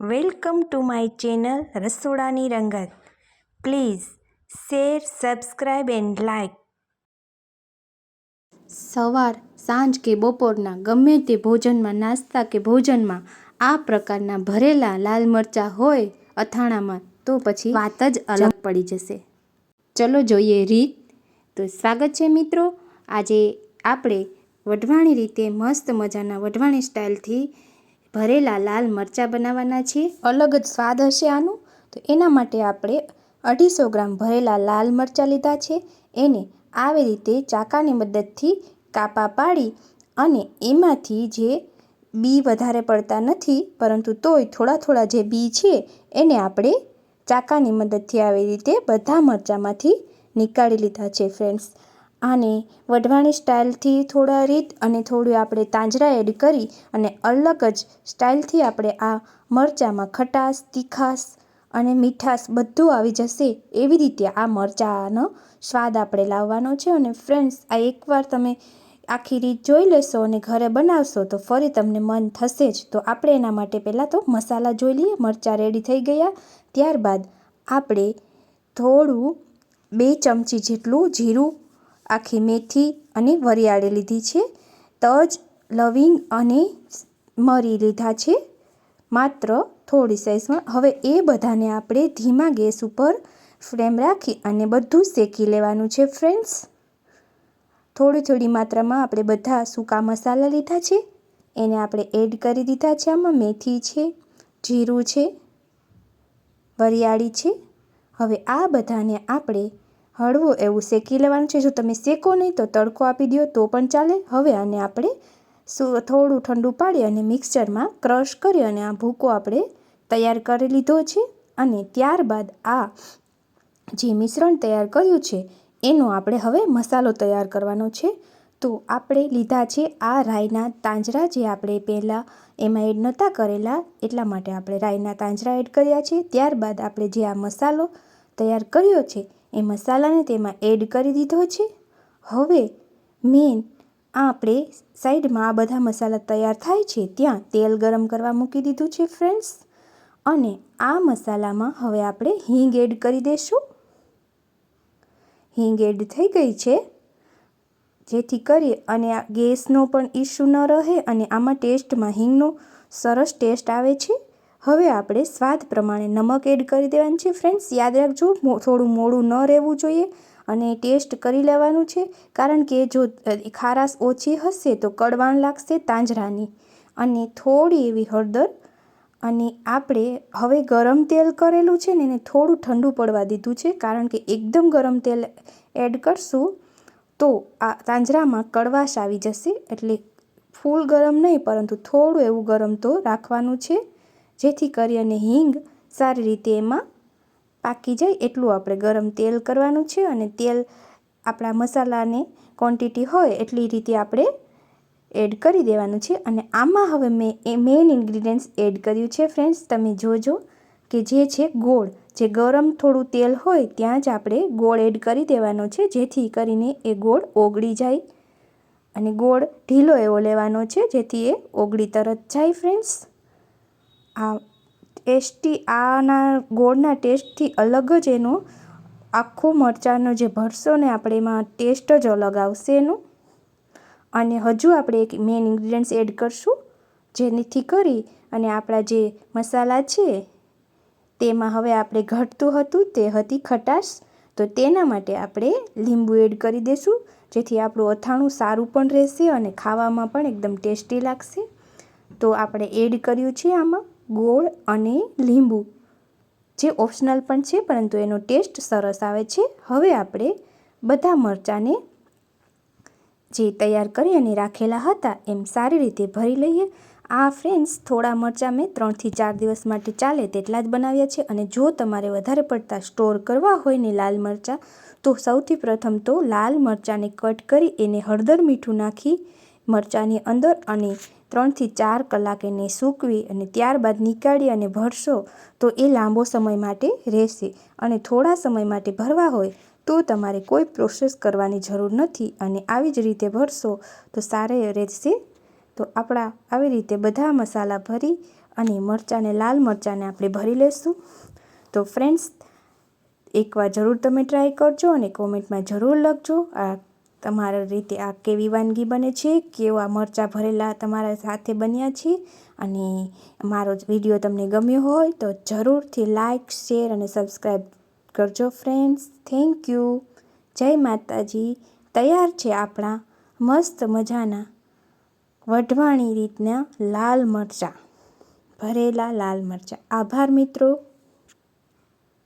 Welcome to my channel રસોડાની રંગત please share subscribe and like સવાર સાંજ કે બપોરના ગમે તે ભોજનમાં નાસ્તા કે ભોજનમાં આ પ્રકારના ભરેલા લાલ મરચાં હોય અથાણામાં તો પછી વાત જ અલગ પડી જશે. ચલો જોઈએ રીત. તો સ્વાગત છે મિત્રો. આજે આપણે વઢવાણી રીતે મસ્ત મજાના વઢવાણી સ્ટાઇલથી ભરેલા લાલ મરચાં બનાવવાના છે. અલગ જ સ્વાદ હશે આનું. તો એના માટે આપણે અઢીસો ગ્રામ ભરેલા લાલ મરચાં લીધા છે. એને આવી રીતે ચાકાની મદદથી કાપા પાડી અને એમાંથી જે બી વધારે પડતા નથી, પરંતુ તોય થોડા થોડા જે બી છે, એને આપણે ચાકાની મદદથી આવી રીતે બધા મરચાંમાંથી નીકાળી લીધા છે ફ્રેન્ડ્સ આને વઢવાણી સ્ટાઇલથી થોડા રીત અને થોડું આપણે તાંજરા એડ કરી અને અલગ જ સ્ટાઇલથી આપણે આ મરચાંમાં ખટાશ, તીખાશ અને મીઠાશ બધું આવી જશે એવી રીતે આ મરચાંનો સ્વાદ આપણે લાવવાનો છે. અને ફ્રેન્ડ્સ, આ એકવાર તમે આખી રીત જોઈ લેશો અને ઘરે બનાવશો તો ફરી તમને મન થશે જ. તો આપણે એના માટે પહેલાં તો મસાલા જોઈ લઈએ. મરચાં રેડી થઈ ગયા. ત્યારબાદ આપણે થોડું બે ચમચી જેટલું જીરું આખી મેથી અને વરિયાળી લીધી છે. તજ, લવિંગ અને મરી લીધા છે. માત્ર થોડી સાઈઝમાં હવે એ બધાને આપણે ધીમા ગેસ ઉપર ફ્લેમ રાખી અને બધું શેકી લેવાનું છે ફ્રેન્ડ્સ થોડી થોડી માત્રામાં આપણે બધા સૂકા મસાલા લીધા છે. એને આપણે એડ કરી દીધા છે. આમાં મેથી છે, જીરું છે, વરિયાળી છે. હવે આ બધાને આપણે હળવું એવું શેકી લેવાનું છે. જો તમે શેકો નહીં તો તડકો આપી દો તો પણ ચાલે. હવે આને આપણે થોડું ઠંડુ પાડી અને મિક્સચરમાં ક્રશ કરી અને આ ભૂકો આપણે તૈયાર કરી લીધો છે. અને ત્યારબાદ આ જે મિશ્રણ તૈયાર કર્યું છે, એનો આપણે હવે મસાલો તૈયાર કરવાનો છે. તો આપણે લીધા છે આ રાઈના તાંજરા જે આપણે પહેલાં એમાં એડ નહોતા કરેલા, એટલા માટે આપણે રાઈના તાંજરા એડ કર્યા છે. ત્યારબાદ આપણે જે આ મસાલો તૈયાર કર્યો છે એ મસાલાને તેમાં એડ કરી દીધો છે. હવે મેન આપણે સાઈડમાં આ બધા મસાલા તૈયાર થાય છે ત્યાં તેલ ગરમ કરવા મૂકી દીધું છે ફ્રેન્ડ્સ. અને આ મસાલામાં હવે આપણે હિંગ એડ કરી દઈશું હિંગ એડ થઈ ગઈ છે. જેથી કરી અને આ ગેસનો પણ ઇસ્યુ ન રહે અને આમાં ટેસ્ટમાં હિંગનો સરસ ટેસ્ટ આવે છે. હવે આપણે સ્વાદ પ્રમાણે નમક એડ કરી દેવાનું છે. ફ્રેન્ડ્સ, યાદ રાખજો થોડું મોડું ન રહેવું જોઈએ અને ટેસ્ટ કરી લેવાનું છે. કારણ કે જો ખારાશ ઓછી હશે તો કડવાણ લાગશે તાંજરાની. અને થોડી એવી હળદર અને આપણે હવે ગરમ તેલ કરેલું છે ને એને થોડું ઠંડુ પડવા દીધું છે. કારણ કે એકદમ ગરમ તેલ એડ કરશું તો આ તાંજરામાં કડવાશ આવી જશે. એટલે ફૂલ ગરમ નહીં, પરંતુ થોડું એવું ગરમ તો રાખવાનું છે. જેથી કરી અને હિંગ સારી રીતે એમાં પાકી જાય એટલું આપણે ગરમ તેલ કરવાનું છે અને તેલ આપણા મસાલાને ક્વોન્ટિટી હોય એટલી રીતે આપણે એડ કરી દેવાનું છે. અને આમાં હવે મેં એ મેઇન ઇન્ગ્રીડિયન્ટ્સ એડ કર્યું છે ફ્રેન્ડ્સ તમે જોજો કે જે છે ગોળ. જે ગરમ થોડું તેલ હોય ત્યાં જ આપણે ગોળ એડ કરી દેવાનો છે, જેથી કરીને એ ગોળ ઓગળી જાય. અને ગોળ ઢીલો એવો લેવાનો છે, જેથી એ ઓગળી તરત જાય ફ્રેન્ડ્સ આ ટેસ્ટી, આના ગોળના ટેસ્ટથી અલગ જ એનો આખો મરચાંનો જે ભરશો ને આપણે એમાં ટેસ્ટ જ અલગ આવશે એનું. અને હજુ આપણે એક મેઇન ઇન્ગ્રીડિયન્ટ્સ એડ કરશું, જેનીથી કરી અને આપણા જે મસાલા છે, તેમાં હવે આપણે ઘટતું હતું તે હતી ખટાશ. તો તેના માટે આપણે લીંબુ એડ કરી દઈશું જેથી આપણું અથાણું સારું પણ રહેશે અને ખાવામાં પણ એકદમ ટેસ્ટી લાગશે. તો આપણે એડ કર્યું છે આમાં. ગોળ અને લીંબુ, જે ઓપ્શનલ પણ છે, પરંતુ એનો ટેસ્ટ સરસ આવે છે. હવે આપણે બધા મરચાંને જે તૈયાર કરી અને રાખેલા હતા, એમ સારી રીતે ભરી લઈએ. આ ફ્રેન્ડ્સ થોડા મરચાં મેં ત્રણથી ચાર દિવસ માટે ચાલે તેટલા જ બનાવ્યા છે અને જો તમારે વધારે પડતા સ્ટોર કરવા હોય ને લાલ મરચાં, તો સૌથી પ્રથમ તો લાલ મરચાંને કટ કરી એને હળદર મીઠું નાખી મરચાંની અંદર અને ત્રણથી ચાર કલાક એને સૂકવી અને ત્યારબાદ નીકાળી અને ભરશો તો એ લાંબો સમય માટે રહેશે. અને થોડા સમય માટે ભરવા હોય તો તમારે કોઈ પ્રોસેસ કરવાની જરૂર નથી અને આવી જ રીતે ભરશો તો સારા રહેશે. તો આપણા આવી રીતે બધા મસાલા ભરી અને મરચાંને લાલ મરચાંને આપણે ભરી લેશું. તો ફ્રેન્ડ્સ એકવાર જરૂર તમે ટ્રાય કરજો અને કોમેન્ટમાં જરૂર લખજો. આ તમારા રીતે આ કેવી વાનગી બને છે? કેવા મરચાં ભરેલા તમારા સાથે બન્યા છે? અને મારો વીડિયો તમને ગમ્યો હોય તો જરૂરથી લાઇક શેર અને સબસ્ક્રાઈબ કરજો ફ્રેન્ડ્સ. Thank you. જય માતાજી. તૈયાર છે આપણા મસ્ત મજાના વઢવાણી રીતના લાલ મરચાં. ભરેલા લાલ મરચાં. આભાર મિત્રો.